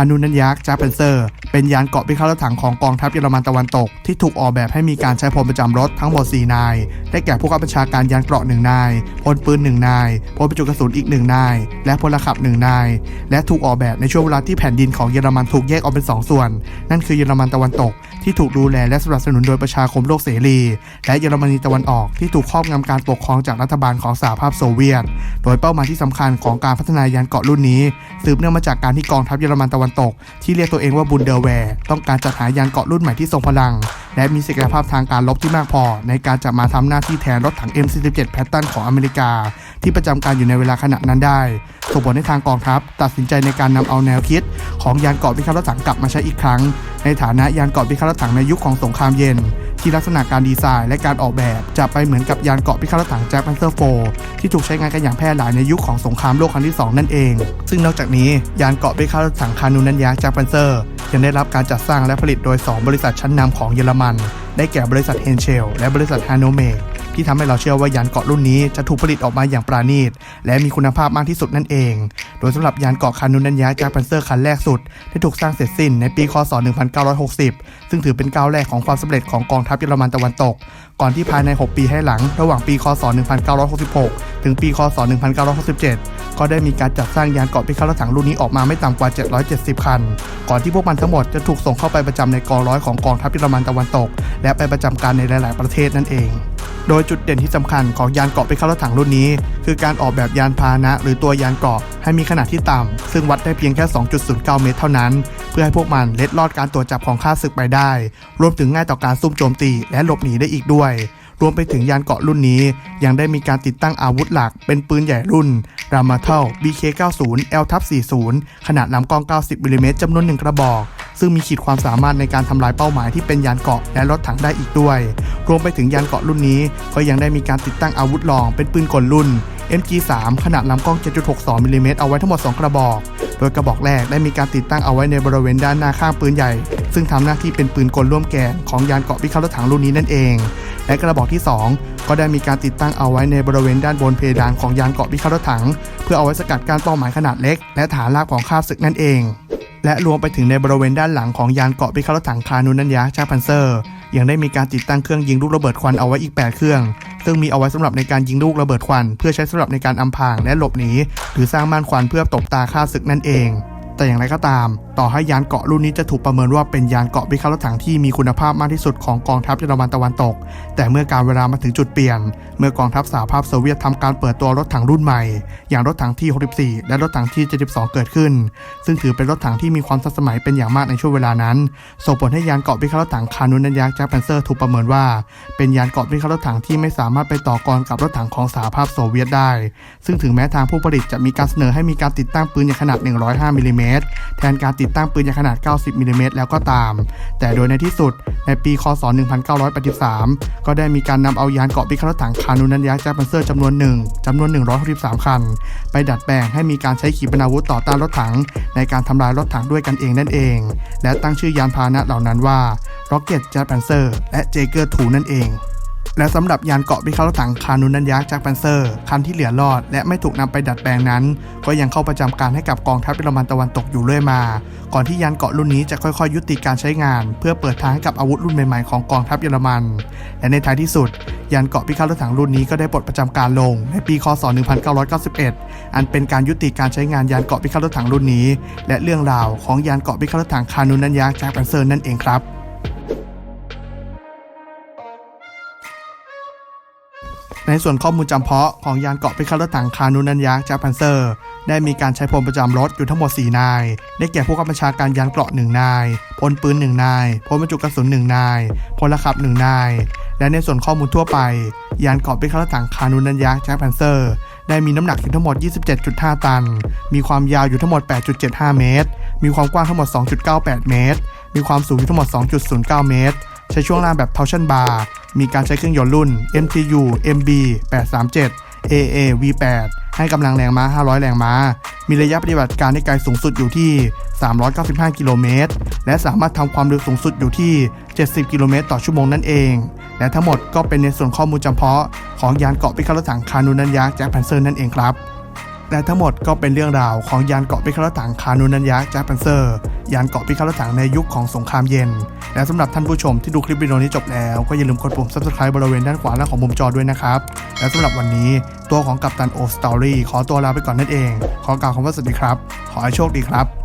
านูนันยักษ์จาเปนเซอร์ เป็นยานเกราะพิฆาตถังของกองทัพเยอรมันตะวันตก ที่ถูกออกแบบให้มีการใช้พลประจำรถทั้งหมด 4 นาย ได้แก่ผู้กำกับบัญชาการยานเกราะ1นาย พลปืน1นาย พลบรรจุกระสุนอีก1นาย และพลขับ1นาย และถูกออกแบบในช่วงเวลาที่แผ่นดินของเยอรมันถูกแยกออกเป็น 2 ส่วน นั่นคือเยอรมันตะวันตก ที่ถูกดูแลและสนับสนุนโดยประชาคมโลกเสรี และเยอรมนีตะวันออกที่ถูกครอบงำการปกครองจากรัฐบาลของสหภาพโซเวียต โดยเป้าหมายที่สำคัญของการพัฒนายานเกราะรุ่นนี้ สืบเนื่องมาจากการที่กองทัพเยอรมันตะวันตก ที่เรียกตัวเองว่าบุนเดอร์แวร์ ต้องการจัดหายานเกาะรุ่นใหม่ที่ทรงพลัง และมีศักยภาพทางการลบที่มากพอ ในการจะมาทำหน้าที่แทนรถถัง M47 แพตตันของอเมริกา ที่ประจำการอยู่ในเวลาขณะนั้นได้ส่งผลให้ทางกองทัพ ตัดสินใจในการนำเอาแนวคิด ของยานเกราะพิฆาตรถถังกลับมาใช้อีกครั้ง ในฐานะยานเกราะพิฆาตรถถังในยุคของสงครามเย็น ที่ลักษณะการดีไซน์และการออกแบบจะไปเหมือนกับยานเกราะพิฆาตรถถังแจ็คแพนเซอร์โฟที่ถูกใช้งานกันอย่างแพร่หลายในยุคของสงครามโลกครั้งที่ 2 นั่นเอง ซึ่งนอกจากนี้ยานเกราะพิฆาตรถถังคานูนันยาแจ็คแพนเซอร์ยังได้รับการจัดสร้างและผลิตโดย 2 บริษัทชั้นนำของเยอรมัน ได้แก่บริษัทเฮนเชลและบริษัทฮานโนเมก ที่ทำให้เราเชื่อว่ายานเกราะรุ่นนี้จะถูกผลิตออกมาอย่างปราณีต และมีคุณภาพมากที่สุดนั่นเอง โดยสำหรับยานเกราะคานูนันยักษ์จากพันเซอร์คันแรกสุดได้ถูกสร้างเสร็จสิ้นในปีคศ 1960 ซึ่งถือเป็นก้าวแรกของความสำเร็จของกองทัพเยอรมันตะวันตก ก่อนที่ภายใน 6 ปีให้หลัง ระหว่างปีคศ 1966 ถึงปีคศ 1967 ก็ได้มีการจัดสร้างยานเกราะพิฆาตถังรุ่นนี้ออกมาไม่ต่ำกว่า 770 คัน ก่อนที่พวกมันทั้งหมดจะถูกส่งเข้าไปประจำในกองร้อยของกองทัพเยอรมันตะวันตก และไปประจำการในหลาย ๆ ประเทศนั่นเอง โดยจุดเด่นที่สำคัญของยานเกราะพิฆาตถังรุ่นนี้ คือการออกแบบยานพาหนะ หรือตัวยานเกราะให้มีขนาดที่ต่ำซึ่งวัดได้เพียงแค่ 2.09 เมตรเท่านั้น เพื่อให้พวกมันเล็ดลอดการตรวจจับของข้าศึกไปได้ รวมถึงง่ายต่อการซุ่มโจมตีและหลบหนีได้อีกด้วยรวมไปถึงยานเกราะรุ่นนี้ ยังได้มีการติดตั้งอาวุธหลัก เป็นปืนใหญ่รุ่น r a m a t a l BK90 L 40 ขนาดลำกล้อง 90มิลลิเมตรจำนวนหนึ่งกระบอก ซึ่งมีขีดความสามารถในการทำลายเป้าหมายที่เป็นยานเกราะและรถถังได้อีกด้วย รวมไปถึงยานเกราะรุ่นนี้ ก็ยังได้มีการติดตั้งอาวุธรองเป็นปืนกลรุ่น MG3 ขนาดลำกล้อง 7.62มิลลิเมตรเอาไว้ทั้งหมด 2 กระบอก โดยกระบอกแรกได้มีการติดตั้งเอาไว้ในบริเวณด้านหน้าข้างปืนใหญ่ ซึ่งทำหน้าที่เป็นปืนกลร่วมแกนของยานเกราะพิฆาตรถถังรุ่นนี้นั่นเอง และกระบอกที่ 2 ก็ได้มีการติดตั้งเอาไว้ในบริเวณด้านบนเพดานของยานเกราะพิฆาตรถถัง เพื่อเอาไว้สกัดการเป้าหมายขนาดเล็ก และฐานรากของข้าศึกนั่นเอง และรวมไปถึงในบริเวณด้านหลังของยานเกาะพิฆาตรถถังคานูนันยาชาพันเซอร์ ยังได้มีการติดตั้งเครื่องยิงลูกระเบิดควันเอาไว้อีก 8 เครื่อง ซึ่งมีเอาไว้สำหรับในการยิงลูกระเบิดควัน เพื่อใช้สำหรับในการอำพรางและหลบหนีหรือสร้างม่านควันเพื่อตบตาฆ่าศึกนั่นเอง แต่อย่างไรก็ตามต่อให้ยานเกราะรุ่นนี้จะถูกประเมินว่าเป็นยานเกราะพิฆาตรถถังที่มีคุณภาพมากที่สุดของกองทัพเยอรมันตะวันตก แต่เมื่อการเวลามาถึงจุดเปลี่ยน เมื่อกองทัพสหภาพโซเวียตทำการเปิดตัวรถถังรุ่นใหม่ อย่างรถถังที่ 64 และรถถังที่ 72 เกิดขึ้น ซึ่งถือเป็นรถถังที่มีความทันสมัยเป็นอย่างมากในช่วงเวลานั้น ส่งผลให้ยานเกราะพิฆาตรถถังคานุนันยักษ์แจ็คแพนเซอร์ถูกประเมินว่า เป็นยานเกราะพิฆาตรถถังที่ไม่สามารถไปต่อกรกับรถถังของสหภาพโซเวียตได้ ซึ่งถึงแม้ทางผู้ผลิตจะมีการเสนอให้มีการติดตั้งปืนใหญ่ขนาด 105มิลลิเมตรแทนการติดตั้งปืนใหญ่ขนาด 90มิลลิเมตรแล้วก็ตาม แต่โดยในที่สุดในปีคศ 1983 ก็ได้มีการนำเอายานเกาะพิฆาตรถถังคานุนันยักษ์จ็คแพนเซอร์จำนวนหนึ่งจำนวน 163 คัน ไปดัดแปลงให้มีการใช้ขีปนาวุธต่อต้านรถถัง ในการทำลายรถถังด้วยกันเองนั่นเอง และตั้งชื่อยานพาหนะเหล่านั้นว่า Rocket Jet Panzer และ Jaeger 2นั่นเอง และสำหรับยานเกราะพิฆาตรถถังคานุนันยักษ์จากปันเซอร์คันที่เหลือรอด และไม่ถูกนำไปดัดแปลงนั้น ก็ยังเข้าประจำการให้กับกองทัพเยอรมันตะวันตกอยู่เรื่อยมา ก่อนที่ยานเกราะรุ่นนี้จะค่อยๆ ยุติการใช้งาน เพื่อเปิดทางให้กับอาวุธรุ่นใหม่ๆของกองทัพเยอรมัน และในท้ายที่สุด ยานเกราะพิฆาตรถถังรุ่นนี้ก็ได้ปลดประจำการลง ในปีคศ 1991 อันเป็นการยุติการใช้งานยานเกราะพิฆาตรถถังรุ่นนี้ และเรื่องราวของยานเกราะพิฆาตรถถังคานุนันยักษ์จากปันเซอร์นั่นเองครับ ในส่วนข้อมูลจำเพาะของยานเกราะพิฆาตถังคานูนันยักษ์จากพันเซอร์ ได้มีการใช้พลประจำรถอยู่ทั้งหมด 4 นาย ได้แก่ผู้กำกับบัญชาการยานเกราะ 1 นาย พลปืน 1 นาย พลบรรจุกระสุน 1 นาย พลขับ 1 นาย และในส่วนข้อมูลทั่วไป ยานเกราะพิฆาตถังคานูนันยักษ์จากพันเซอร์ ได้มีน้ำหนักอยู่ทั้งหมด 27.5 ตัน มีความยาวอยู่ทั้งหมด 8.75 เมตร มีความกว้างทั้งหมด 2.98 เมตร มีความสูงอยู่ทั้งหมด 2.09 เมตร ใช้ช่วงล่างแบบ torsion bar มีการใช้เครื่องยนต์รุ่น MTU MB 837 AA V8 ให้กำลังแรงม้า 500 แรงม้า มีระยะปฏิบัติการได้ไกลสูงสุดอยู่ที่ 395 กิโลเมตร และสามารถทำความเร็วสูงสุดอยู่ที่ 70 กิโลเมตรต่อชั่วโมงนั่นเอง และทั้งหมดก็เป็นในส่วนข้อมูลจำเพาะ ของยานเกาะพิฆาตถังคานูนันยักษ์แจ็คแพนเซอร์นั่นเองครับ และทั้งหมดก็เป็นเรื่องราวของยานเกาะพิฆาตถังคานูนันยักแจ็คแพนเซอร์ ยานเกาะพิฆาตถังในยุคของสงครามเย็น และสำหรับท่านผู้ชมที่ดูคลิปวิดีโอนี้จบแล้ว ก็อย่าลืมกดปุ่ม subscribe บริเวณด้านขวาล่างของมุมจอด้วยนะครับ และสำหรับวันนี้ตัวของกัปตันโอสตอรี่ขอตัวลาไปก่อนนั่นเอง ขอกล่าวคำว่าสวัสดีครับ ขอให้โชคดีครับ